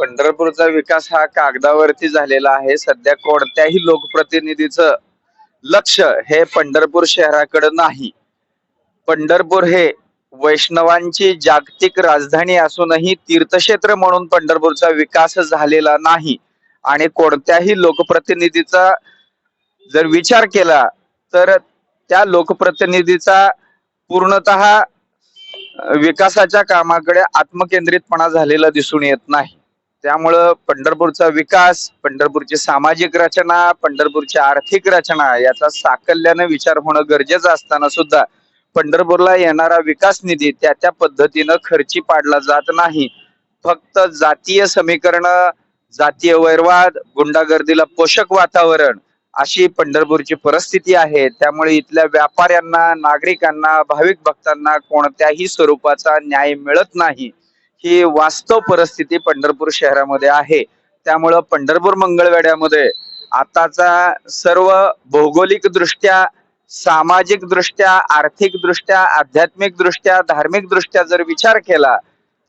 पंढरपूरचा विकास हा कागदावरती झालेला आहे. सध्या कोणत्याही लोकप्रतिनिधीचं लक्ष हे पंढरपूर शहराकडे नाही. पंढरपूर हे वैष्णवांची जागतिक राजधानी असूनही तीर्थक्षेत्र म्हणून पंढरपूरचा विकास झालेला नाही. आणि कोणत्याही लोकप्रतिनिधीचा जर विचार केला तर त्या लोकप्रतिनिधीचा पूर्णतः विकासाच्या कामाकडे आत्मकेंद्रितपणा झालेला दिसून येत नाही. त्यामुळं पंढरपूरचा विकास पंढरपूरची सामाजिक रचना पंढरपूरची आर्थिक रचना याचा साकल्याने विचार होणं गरजेचं असताना सुद्धा पंढरपूरला येणारा विकास निधी त्या त्या पद्धतीनं खर्ची पाडला जात नाही. फक्त जातीय समीकरण जातीय वैरवाद गुंडागर्दीला पोषक वातावरण अशी पंढरपूरची परिस्थिती आहे. त्यामुळे इथल्या व्यापाऱ्यांना नागरिकांना भाविक भक्तांना कोणत्याही स्वरूपाचा न्याय मिळत नाही. ही वास्तव परिस्थिती पंढरपूर शहरामध्ये आहे. त्यामुळं पंढरपूर मंगळवेड्यामध्ये आताचा सर्व भौगोलिक दृष्ट्या सामाजिक दृष्ट्या आर्थिक दृष्ट्या आध्यात्मिक दृष्ट्या धार्मिक दृष्ट्या जर विचार केला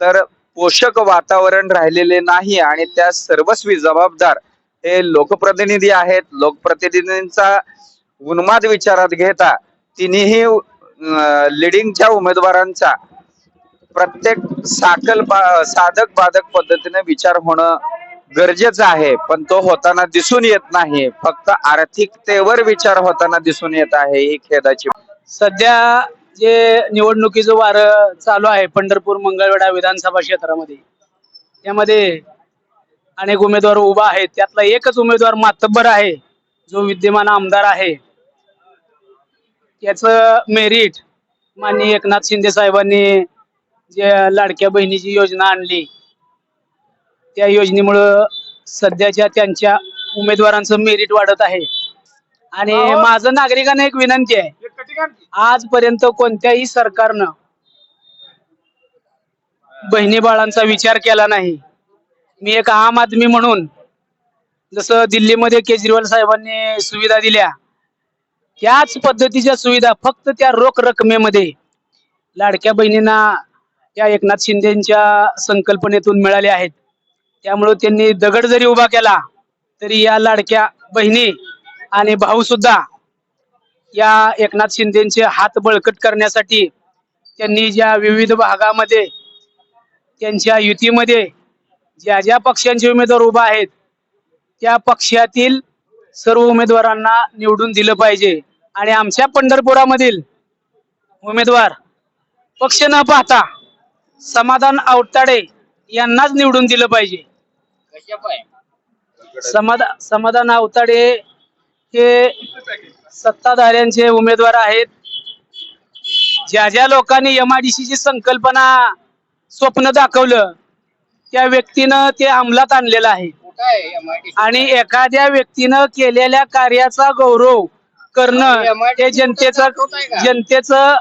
तर पोषक वातावरण राहिलेले नाही आणि त्या सर्वस्वी जबाबदार हे लोकप्रतिनिधी आहेत. लोकप्रतिनिधींचा उन्माद विचारात घेता तिन्ही लिडिंगच्या उमेदवारांचा प्रत्येक साकल बा- साधक बाधक पद्धतीने विचार होणं गरजेचं आहे पण तो होताना दिसून येत नाही. फक्त आर्थिकतेवर विचार होताना दिसून येत आहे ही खेदाची. सध्या जे निवडणुकीचं वारं चालू आहे पंढरपूर मंगळवेढा विधानसभा क्षेत्रामध्ये. त्यामध्ये अनेक उमेदवार उभा आहेत त्यातला एकच उमेदवार मातब्बर आहे जो विद्यमान आमदार आहे. त्याच मेरिट माननीय एकनाथ शिंदे साहेबांनी जे लाडक्या बहिणीची योजना आणली त्या योजनेमुळं सध्याच्या त्यांच्या उमेदवारांचं मेरिट वाढत आहे. आणि माझं नागरिकांना एक विनंती आहे आजपर्यंत कोणत्याही सरकारनं बहिणी बाळांचा विचार केला नाही. मी एक आम आदमी म्हणून जसं दिल्लीमध्ये केजरीवाल साहेबांनी सुविधा दिल्या त्याच पद्धतीच्या सुविधा फक्त त्या रोख रकमेमध्ये लाडक्या बहिणींना या एकनाथ शिंदेच्या संकल्पनेतून मिळाल्या आहेत. त्यामुळे त्यांनी दगड जरी उभा केला तरी या लाडक्या बहिणी आणि भाऊ सुद्धा या एकनाथ शिंदेचे हात बळकट करण्यासाठी त्यांनी ज्या विविध भागामध्ये त्यांच्या युतीमध्ये ज्या ज्या पक्षांचे उमेदवार उभा आहेत त्या पक्षातील सर्व उमेदवारांना निवडून दिलं पाहिजे. आणि आमच्या पंढरपुरामधील उमेदवार पक्ष न पाहता समाधान आवताडे यांनाच निवडून दिलं पाहिजे. समाधान समाधान आवताडे हे सत्ताधाऱ्यांचे उमेदवार आहेत. ज्या ज्या लोकांनी एमआयडीसी ची संकल्पना स्वप्न दाखवलं त्या व्यक्तीनं ते अंमलात आणलेलं आहे. आणि एखाद्या व्यक्तीनं केलेल्या कार्याचा गौरव करणं हे जनतेचं जनतेचं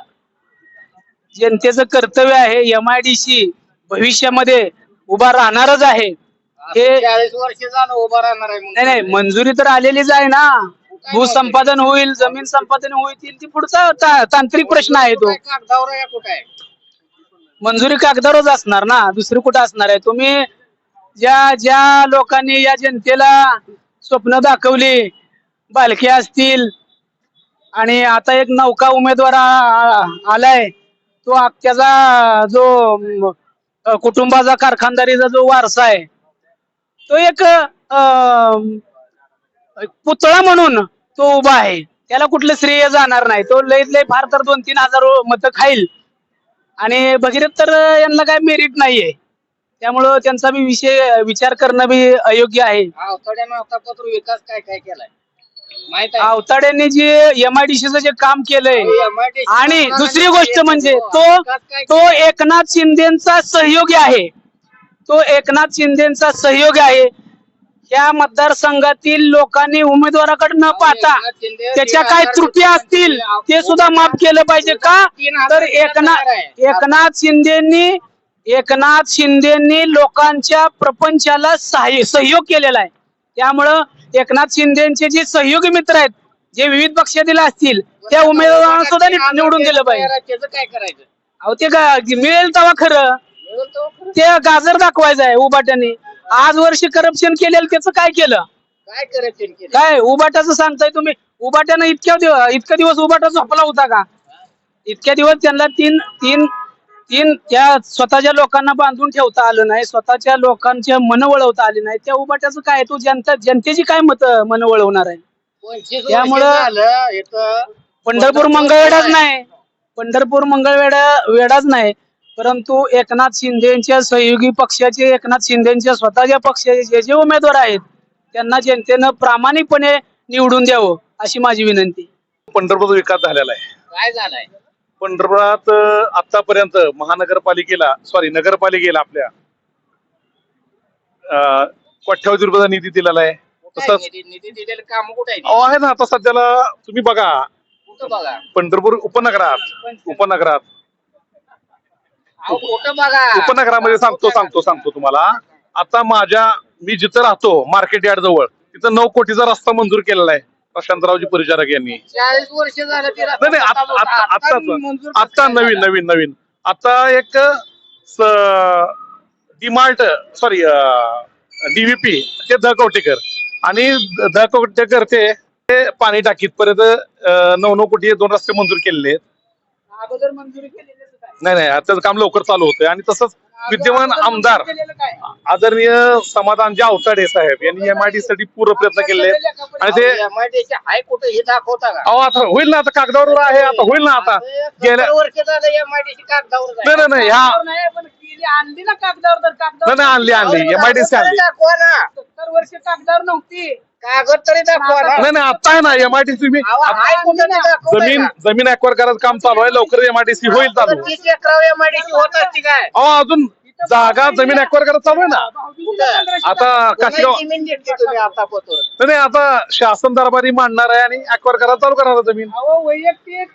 जनतेचं कर्तव्य आहे एमआयडीसी भविष्यामध्ये उभा राहणारच आहे. हे चाळीस वर्ष झालं उभा राहणार आहे नाही नाही मंजुरी तर आलेलीच आहे ना. भूसंपादन होईल जमीन संपादन होईल ती पुढचा ता- तांत्रिक प्रश्न आहे तो. कागदावर आहे कुठे आहे? मंजुरी कागदावरच असणार ना दुसरी कुठं असणार आहे? तुम्ही ज्या ज्या लोकांनी या जनतेला स्वप्न दाखवली बालके असतील आणि आता एक नौका उमेदवार आ- आ- आलाय तो आ- जो कुटुंबाचा कारखानदारीचा जो वारसा आहे तो एक पुतळा म्हणून तो उभा आहे. त्याला कुठलं श्रेय जाणार नाही. तो लईत लई फार तर दोन तीन हजार मत खाईल. आणि भगीरथ तर यांना काय मेरिट नाहीये. त्यामुळं त्यांचा बी विषय विचार करणं बी अयोग्य आहे. विकास काय काय केलाय? आहे अवताड्यांनी जे एमआयडीसीचं जे काम केलंय MIDC आणि दुसरी गोष्ट म्हणजे तो विकास काय तो एकनाथ शिंदेचा सहयोगी आहे. तो एकनाथ शिंदेचा सहयोगी आहे. या मतदारसंघातील लोकांनी उमेदवाराकडे न पाहता त्याच्या काय त्रुटी असतील ते सुद्धा माफ केलं पाहिजे का? तर एकनाथ एकनाथ शिंदेनी एकनाथ शिंदेनी लोकांच्या प्रपंचाला सहयोग केलेला आहे. त्यामुळं एकनाथ शिंदेचे जे सहयोगी मित्र आहेत जे विविध पक्षातील असतील त्या उमेदवारांना सुद्धा निवडून दिलं पाहिजे. त्याचं काय करायचं? अहो ते गा- मिळेल तेव्हा खरं. ते गाजर दाखवायचं आहे उभाट्याने आज वर्षी करप्शन केलेलं त्याचं काय केलं? काय करप्शन केलं? काय उबाटाचं सांगताय तुम्ही? उबाट्यानं इतक्या दिवस इतक्या दिवस उबाटा झोपला होता का? इतक्या दिवस त्यांना तीन तीन तीन त्या स्वतःच्या लोकांना बांधून ठेवता आलं नाही स्वतःच्या लोकांच्या मन वळवता आली नाही. त्या उबाट्याचं काय तू जनता जनतेची काय मत मन वळवणार आहे? त्यामुळं- पंढरपूर मंगळवेढाच नाही. पंढरपूर मंगळवेढा वेढाच नाही. परंतु एकनाथ शिंदेच्या सहयोगी पक्षाचे एकनाथ शिंदेच्या स्वतःच्या पक्षाचे जे जे उमेदवार आहेत त्यांना जनतेनं प्रामाणिकपणे निवडून द्यावं अशी माझी विनंती. पंढरपूरचा विकास झालेला आहे. काय झालंय? पंढरपुरात आतापर्यंत महानगरपालिकेला सॉरी नगरपालिकेला आपल्या कोट्यावधी रुपयाचा निधी दिलेला आहे. तसंच निधी? निधी दिलेलं काम कुठे आहे? अहो आहे ना आता सध्याला तुम्ही बघा. कुठं बघा? पंढरपूर उपनगरात. उपनगरात. अहो कुठं बघा? उपनगरामध्ये सांगतो सांगतो सांगतो तुम्हाला. आता माझ्या मी जिथं राहतो मार्केट यार्ड जवळ तिथं नऊ कोटीचा रस्ता मंजूर केलेला आहे. प्रशांतरावजी परिचारक यांनी. चाळीस वर्ष झालं तिला नाही नाही आत- आत- नवीन नवीन नवीन. आता एक डीमार्ट सॉरी डीव्हीपी ते द कवटेकर आणि द कवटेकर ते ते पाणी टाकीत. परत अं, नऊ नऊ कोटी दोन रस्ते मंजूर केलेले आहेत. अगोदर मंजुरी केलेलं काय? नाही नाही आता काम लवकर चालू होतंय. आणि तसंच विद्यमान आमदार? आदरणीय समाधानजी आवताडे साहेब यांनी एम आय डी साठी पूर्ण प्रयत्न केले. आणि ते एमआयडीचे हाय कुठं हे दाखवता का? अहो आता होईल ना आता कागदावर आहे आता होईल ना आता. गेल्या एमआयडीसी नाही नाही नाही ह्या आणली ना कागदावर नाही आणली आणली. एम आय डी सी आणली. वर्ष कागदावर नव्हती. कागद तरी दाखवा ना. नाही नाही आता आहे ना एम आय डी सी मी अहो, हाय कुठं ते दाखवताय जमीन का? जमीन करायचं काम चालू आहे लवकर एम सी होईल चालू. तीस एकरावर एमआयडीसी होत असते काय? अहो अजून जागा जमीन अक्वायर करायचं चालू आहे ना. आता काशीगाव कोणाची जमीन घेतली तुम्ही आता पोतोर नाही नाही, आता शासन दरबारी मांडणार आहे आणि अक्वायर करायला चालू करणार आहे जमीन. अहो वैयक्तिक.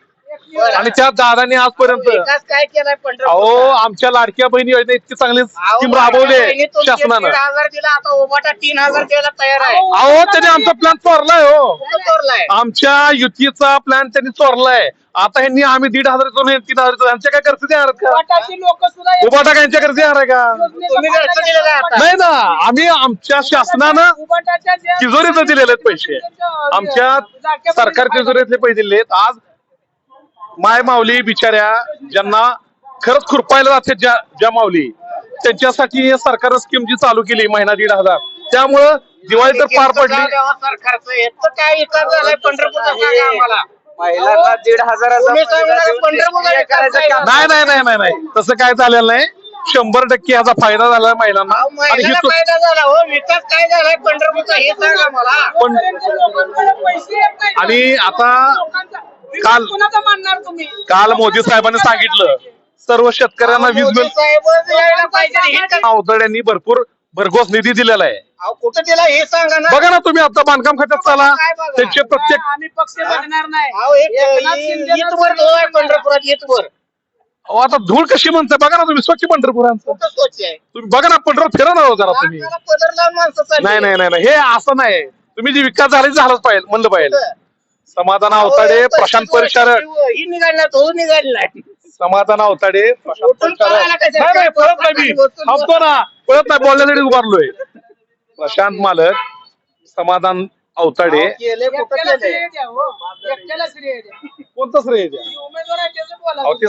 आणि त्या दादानी आजपर्यंत विकास काय केलाय पंढरपूर अहो आमच्या लाडक्या बहिणी योजना इतकी चांगली स्कीम राबवले शासनानं. तीन हजार दिला आता उभाटा तीन हजार द्यायला तयार आहे. अहो त्याने आमचा प्लॅन चोरलाय हो. कुठं चोरलाय? आमच्या युतीचा प्लॅन त्यांनी चोरलाय. आता ह्यांनी आम्ही दीड हजार आणि तीन हजार यांच्या काय खर्च देणार आहेत का वाटाची लोक सुद्धा या उभाटा काय यांच्या खर्च देणार आहे का? तुम्ही घरचं दिलेलं आहे आता. नाही ना आम्ही आमच्या शासनानं तिजोरीत दिलेले आहेत पैसे. आमच्या सरकार तिजोरीतले पैसे दिले आहेत. आज माय माऊली बिचाऱ्या ज्यांना खरंच खुरपायला जाते ज्या ज्या माऊली. त्यांच्यासाठी हे सरकारनं स्कीम जी चालू केली महिना दीड हजार. त्यामुळं दिवाळी तर पार पडली. सरकारचं याचं काय विकास झालाय? पंढरपूरचा सांगा आम्हाला. महिलांना दीड हजाराचा तुम्ही पंढरपूरला विकास करायचं काम नाही नाही नाही नाही नाही. तसं काय झालेलं नाही. शंभर टक्के याचा फायदा झाला महिलांना. अहो, आणि ही फायदा झाला. हो विकास काय झालाय? पंढरपूरचा हे सांगा मला. पण आणि आता काल- कुणाचा मानणार तुम्ही? काल मोदी साहेबांनी सांगितलं. सर्व शेतकऱ्यांना वीज बिल यायला पाहिजे हे भरपूर भरघोस निधी दिलेला आहे. अहो, कुठं दिला हे सांगा ना. बघा ना तुम्ही आता बांधकाम खात्यात चला? त्यांचे प्रत्येक आम्ही पक्ष बघणार नाही. अहो एक एकनाथ शिंदेला इथवर जो आहे पंढरपुरात इथवर. अहो, आता धूळ कशी म्हणताय? बघा ना तुम्ही स्वच्छ पंढरपुरांचं. कुठं स्वच्छ आहे? तुम्ही बघा ना पंढरपूर फिरा ना हो जरा तुम्ही. माणसाला पदर लावून माणसं चालली. नाही नाही नाही नाही. हे असं नाही. तुम्ही जे विकास झाले झालंच पाहिजे म्हणलं पाहिजे. कुठं? समाधान अहो, अवताडे हे प्रशांत परिचारक. ही निघाली तो निघालेला समाधान अवताडे प्रशांत परिचारक? नाही नाही पळत नाही मी. थांबतो ना. पळत नाही बोलण्यासाठी उभारलोय. प्रशांत मालक समाधान अवताडे. हो. कोणतं श्रेय द्या? अहो, ते